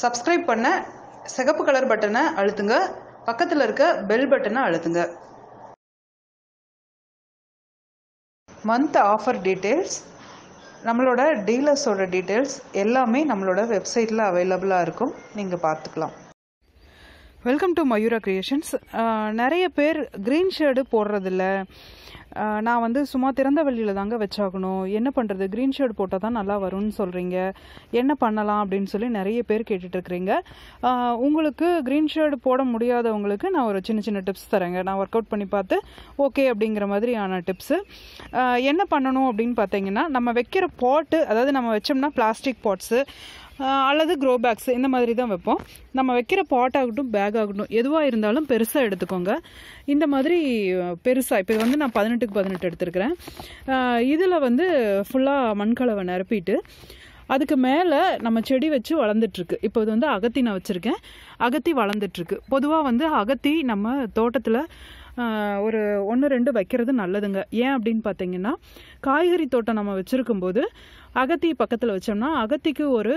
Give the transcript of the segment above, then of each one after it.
Subscribe பண்ண சிகப்பு colour பட்டனை அழுத்துங்க. பக்கத்தில் இருக்க பெல் பட்டனை அழுத்துங்க. மந்த் ஆஃபர் டீட்டெயில்ஸ் நம்மளோட டீலர்ஸோட டீட்டெயில்ஸ் எல்லாமே நம்மளோட வெப்சைட்டில் அவைலபிளாக இருக்கும். நீங்கள் பார்த்துக்கலாம். வெல்கம் டு மயூரா கிரியேஷன்ஸ் நிறைய பேர் க்ரீன் ஷேர்டு போடுறதில்ல. நான் வந்து சும்மா திறந்த வெளியில் தாங்க வச்சாகணும். என்ன பண்ணுறது க்ரீன் ஷேட் போட்டால் தான் நல்லா வரும்னு சொல்கிறீங்க என்ன பண்ணலாம் அப்படின்னு சொல்லி நிறைய பேர் கேட்டுட்ருக்கிறீங்க. உங்களுக்கு க்ரீன் ஷேடு போட முடியாதவங்களுக்கு நான் ஒரு சின்ன சின்ன டிப்ஸ் தரேங்க. நான் ஒர்க் அவுட் பண்ணி பார்த்து ஓகே அப்படிங்கிற மாதிரியான டிப்ஸு என்ன பண்ணணும் அப்படின்னு பார்த்தீங்கன்னா நம்ம வைக்கிற பாட்டு அதாவது நம்ம வச்சோம்னா பிளாஸ்டிக் பாட்ஸு அல்லது க்ரோ பேக்ஸ் இந்த மாதிரி தான் வைப்போம். நம்ம வைக்கிற பாட் ஆகட்டும் பேக் ஆகட்டும் எதுவாக இருந்தாலும் பெருசாக எடுத்துக்கோங்க. இந்த மாதிரி பெருசாக இப்போ வந்து நான் பதினெட்டுக்கு பதினெட்டு எடுத்துருக்கிறேன். இதில் வந்து ஃபுல்லாக மண்கலவை நிரப்பிட்டு அதுக்கு மேலே நம்ம செடி வச்சு வளர்ந்துட்டுருக்கு. இப்போ இது வந்து அகத்தி நான் வச்சுருக்கேன். அகத்தி வளர்ந்துட்டுருக்கு. பொதுவாக வந்து அகத்தி நம்ம தோட்டத்தில் ஒரு ஒன்று ரெண்டு வைக்கிறது நல்லதுங்க. ஏன் அப்படின்னு பார்த்தீங்கன்னா காய்கறி தோட்டம் நம்ம வச்சுருக்கும்போது அகத்தி பக்கத்தில் வச்சோம்னா அகத்திக்கு ஒரு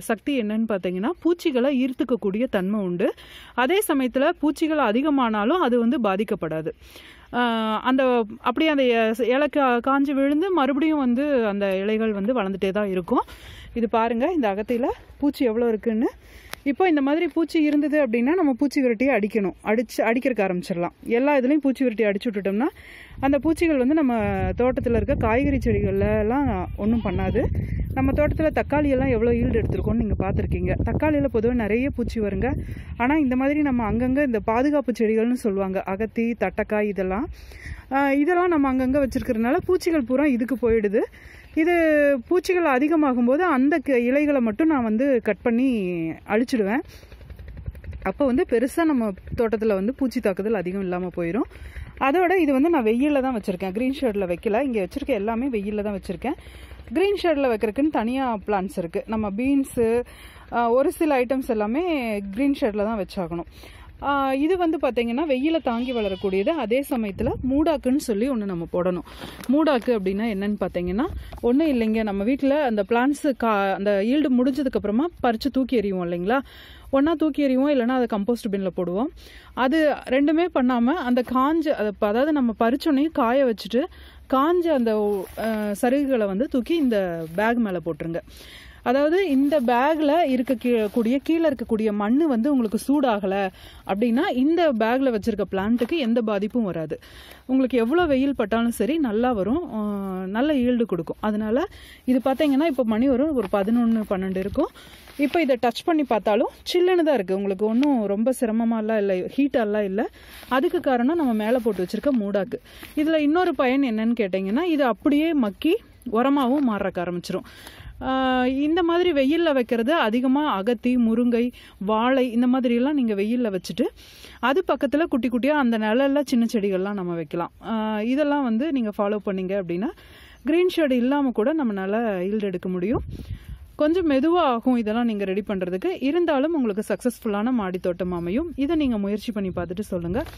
சக்தி என்னன்னு பார்த்தீங்கன்னா பூச்சிகளை ஈர்த்துக்கக்கூடிய தன்மை உண்டு. அதே சமயத்தில் பூச்சிகள் அதிகமானாலும் அது வந்து பாதிக்கப்படாது. அந்த அப்படியே அந்த இலை கா- விழுந்து மறுபடியும் வந்து அந்த இலைகள் வந்து வளர்ந்துட்டே தான் இருக்கும். இது பாருங்கள் இந்த அகத்தியில் பூச்சி எவ்வளோ இருக்குன்னு. இப்போ இந்த மாதிரி பூச்சி இருந்தது அப்படின்னா நம்ம பூச்சி விரட்டியை அடிக்கணும். அடிச்சு அடிக்கிறக்க ஆரம்பிச்சிடலாம். எல்லா இதுலேயும் பூச்சி விரட்டி அடிச்சு விட்டுட்டோம்னா அந்த பூச்சிகள் வந்து நம்ம தோட்டத்தில் இருக்க காய்கறி செடிகள்லாம் ஒன்றும் பண்ணாது. நம்ம தோட்டத்தில் தக்காளியெல்லாம் எவ்வளோ ஈல்டு எடுத்திருக்கோம்னு நீங்கள் பார்த்துருக்கீங்க. தக்காளியில் பொதுவாக நிறைய பூச்சி வருங்க. ஆனால் இந்த மாதிரி நம்ம அங்கங்கே இந்த பாதுகாப்பு செடிகள்னு சொல்லுவாங்க. அகத்தி தட்டக்காய் இதெல்லாம். இதெல்லாம் நம்ம அங்கங்கே வச்சுருக்கிறதுனால பூச்சிகள் பூரா இதுக்கு போயிடுது. இது பூச்சிகள் அதிகமாகும் போது அந்த இலைகளை மட்டும் நான் வந்து கட் பண்ணி அழிச்சிடுவேன். அப்போ வந்து பெருசாக நம்ம தோட்டத்தில் வந்து பூச்சி தாக்குதல் அதிகம் இல்லாமல் போயிடும் அதோட இது வந்து நான் வெயிலில் தான் வச்சுருக்கேன். க்ரீன் ஷேடில் வைக்கல. இங்கே வச்சுருக்க எல்லாமே வெயிலில் தான் வச்சுருக்கேன். க்ரீன் ஷேடில் வைக்கிறதுக்குன்னு தனியாக பிளான்ஸ் இருக்குது நம்ம பீன்ஸு ஒரு சில ஐட்டம்ஸ் எல்லாமே க்ரீன் ஷேடில் தான் வச்சாகணும். இது வந்து பார்த்தீங்கன்னா வெயில தாங்கி வளரக்கூடியது. அதே சமயத்தில் மூடாக்குன்னு சொல்லி ஒன்று நம்ம போடணும். மூடாக்கு அப்படின்னா என்னன்னு பார்த்தீங்கன்னா ஒன்றும் இல்லைங்க நம்ம வீட்டில் அந்த பிளான்ஸு கா அந்த ஈல்டு முடிஞ்சதுக்கப்புறமா பறித்து தூக்கி எறிவோம் இல்லைங்களா? ஒன்றா தூக்கி எறிவோம் இல்லைன்னா அதை கம்போஸ்ட் பின்னில் போடுவோம். அது ரெண்டுமே பண்ணாமல் அந்த காஞ்ச அதை அதாவது நம்ம பறிச்சோன்னே காய வச்சுட்டு காஞ்ச அந்த சருகுகளை வந்து தூக்கி இந்த பேக் மேலே போட்டுருங்க. அதாவது இந்த பேக்ல இருக்க கூடிய கீழே இருக்கக்கூடிய மண் வந்து உங்களுக்கு சூடாகலை அப்படின்னா இந்த பேக்ல வச்சிருக்க பிளான்ட்டுக்கு எந்த பாதிப்பும் வராது. உங்களுக்கு எவ்வளோ வெயில் பட்டாலும் சரி நல்லா வரும் நல்ல ஈல்டு கொடுக்கும். அதனால இது பார்த்தீங்கன்னா இப்போ மணி வரும் ஒரு பதினொன்று பன்னெண்டு இருக்கும். இப்போ இதை டச் பண்ணி பார்த்தாலும் சில்லுன்னு தான் இருக்குது உங்களுக்கு ஒன்றும் ரொம்ப சிரமமாலாம் இல்லை ஹீட்டெல்லாம் இல்லை. அதுக்கு காரணம் நம்ம மேலே போட்டு வச்சிருக்க மூடாக்கு. இதில் இன்னொரு பயன் என்னன்னு கேட்டிங்கன்னா இது அப்படியே மக்கி உரமாகவும் மாறக்க ஆரம்பிச்சிரும். இந்த மாதிரி வெயிலில் வைக்கிறது அதிகமாக அகத்தி முருங்கை வாழை இந்த மாதிரியெல்லாம் நீங்கள் வெயிலில் வச்சுட்டு அது பக்கத்தில் குட்டி குட்டியாக அந்த நிழல்ல சின்ன செடிகள்லாம் நம்ம வைக்கலாம். இதெல்லாம் வந்து நீங்கள் ஃபாலோ பண்ணீங்க அப்படின்னா க்ரீன் ஷேடு இல்லாமல் கூட நம்மளால் ஈல்டு எடுக்க முடியும். கொஞ்சம் மெதுவாக ஆகும் இதெல்லாம் நீங்கள் ரெடி பண்ணுறதுக்கு இருந்தாலும் உங்களுக்கு சக்ஸஸ்ஃபுல்லான மாடி தோட்டம் அமையும். இதை நீங்கள் முயற்சி பண்ணி பார்த்துட்டு சொல்லுங்கள்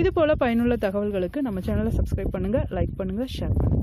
இது போல் பயனுள்ள தகவல்களுக்கு நம்ம சேனலை சப்ஸ்கிரைப் பண்ணுங்கள் லைக் பண்ணுங்கள் ஷேர் பண்ணுங்கள்